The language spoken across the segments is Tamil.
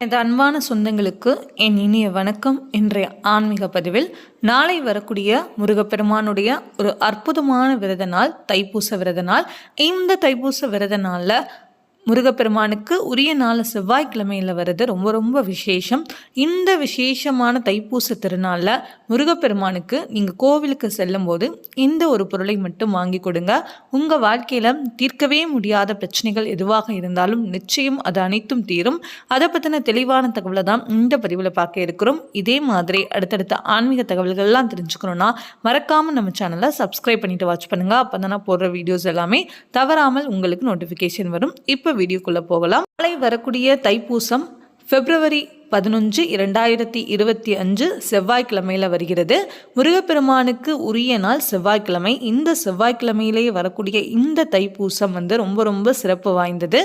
எனது அன்பான சொந்தங்களுக்கு என் இனிய வணக்கம். இன்றைய ஆன்மீக பதிவில் நாளை வரக்கூடிய முருகப்பெருமானுடைய ஒரு அற்புதமான விரத நாள் தைப்பூச விரத நாள். இந்த தைப்பூச விரத நாளில் முருகப்பெருமானுக்கு உரிய நாள் செவ்வாய்க்கிழமையில் வர்றது ரொம்ப ரொம்ப விசேஷம். இந்த விசேஷமான தைப்பூச திருநாளில் முருகப்பெருமானுக்கு நீங்கள் கோவிலுக்கு செல்லும்போது இந்த ஒரு பொருளை மட்டும் வாங்கி கொடுங்க. உங்கள் வாழ்க்கையில் தீர்க்கவே முடியாத பிரச்சனைகள் எதுவாக இருந்தாலும் நிச்சயம் அது அனைத்தும் தீரும். அதை பற்றின தெளிவான தகவலை தான் இந்த பதிவில் பார்க்க இருக்கிறோம். இதே மாதிரி அடுத்தடுத்த ஆன்மீக தகவல்கள்லாம் தெரிஞ்சுக்கணுன்னா மறக்காமல் நம்ம சேனலை சப்ஸ்கிரைப் பண்ணிவிட்டு வாட்ச் பண்ணுங்கள் அப்போ தான் நான் போடுற வீடியோஸ் எல்லாமே தவறாமல் உங்களுக்கு நோட்டிஃபிகேஷன் வரும். இப்போ வீடியோக்குள்ளே போகலாம். நாளை வரக்கூடிய தைப்பூசம் பிப்ரவரி பதினொன்று இரண்டாயிரத்தி இருபத்தி அஞ்சு செவ்வாய்க்கிழமையில் வருகிறது. முருகப்பெருமானுக்கு உரிய நாள் செவ்வாய்க்கிழமை. இந்த செவ்வாய்க்கிழமையிலேயே வரக்கூடிய இந்த தைப்பூசம் வந்து ரொம்ப ரொம்ப சிறப்பு வாய்ந்தது.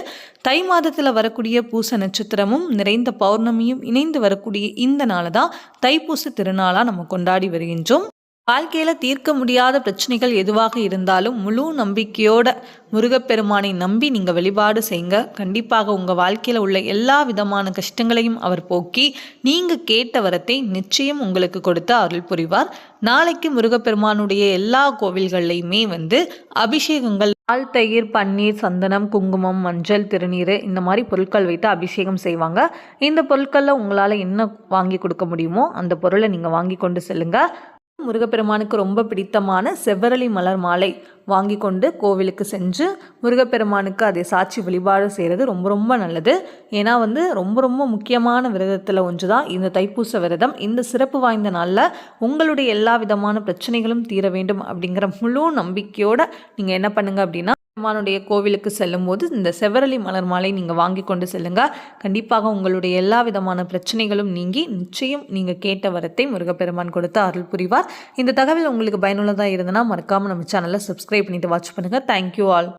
தை மாதத்தில் வரக்கூடிய பூச நட்சத்திரமும் நிறைந்த பௌர்ணமியும் இணைந்து வரக்கூடிய இந்த நாளை தான் தைப்பூச திருநாளாக நம்ம கொண்டாடி வருகின்றோம். வாழ்க்கையில் தீர்க்க முடியாத பிரச்சனைகள் எதுவாக இருந்தாலும் முழு நம்பிக்கையோட முருகப்பெருமானை நம்பி நீங்கள் வழிபாடு செய்யுங்க. கண்டிப்பாக உங்கள் வாழ்க்கையில் உள்ள எல்லா விதமான கஷ்டங்களையும் அவர் போக்கி நீங்கள் கேட்ட வரத்தை நிச்சயம் உங்களுக்கு கொடுத்து அருள் புரிவார். நாளைக்கு முருகப்பெருமானுடைய எல்லா கோவில்கள்லையுமே வந்து அபிஷேகங்கள் பால் தயிர் பன்னீர் சந்தனம் குங்குமம் மஞ்சள் திருநீர் இந்த மாதிரி பொருட்கள் வைத்து அபிஷேகம் செய்வாங்க. இந்த பொருட்களில் உங்களால் என்ன வாங்கி கொடுக்க முடியுமோ அந்த பொருளை நீங்கள் வாங்கி கொண்டு செல்லுங்கள் முருகப்பெருமானுக்கு ரொம்ப பிடித்தமான செவ்வரளி மலர் மாலை வாங்கி கொண்டு கோவிலுக்கு செஞ்சு முருகப்பெருமானுக்கு அதை சாட்சி வழிபாடு செய்கிறது ரொம்ப ரொம்ப நல்லது. ஏன்னா வந்து ரொம்ப ரொம்ப முக்கியமான விரதத்தில் ஒன்று தான் இந்த தைப்பூச விரதம். இந்த சிறப்பு வாய்ந்த நாளில் உங்களுடைய எல்லா விதமான பிரச்சனைகளும் தீர வேண்டும் அப்படிங்கிற முழு நம்பிக்கையோடு நீங்கள் என்ன பண்ணுங்கள் அப்படின்னா பெருமானுடைய கோவிலுக்கு செல்லும்போது இந்த செவரளி மலர் மாலை நீங்கள் வாங்கி கொண்டு செல்லுங்க. கண்டிப்பாக உங்களுடைய எல்லா விதமான பிரச்சனைகளும் நீங்கி நிச்சயம் நீங்கள் கேட்ட வரத்தை முருகப்பெருமான் கொடுத்து அருள் புரிவார். இந்த தகவல் உங்களுக்கு பயனுள்ளதாக இருந்தனா மறக்காமல் நம்ம சேனலை சப்ஸ்கிரைப் பண்ணிட்டு வாட்ச் பண்ணுங்கள் தேங்க்யூ ஆல்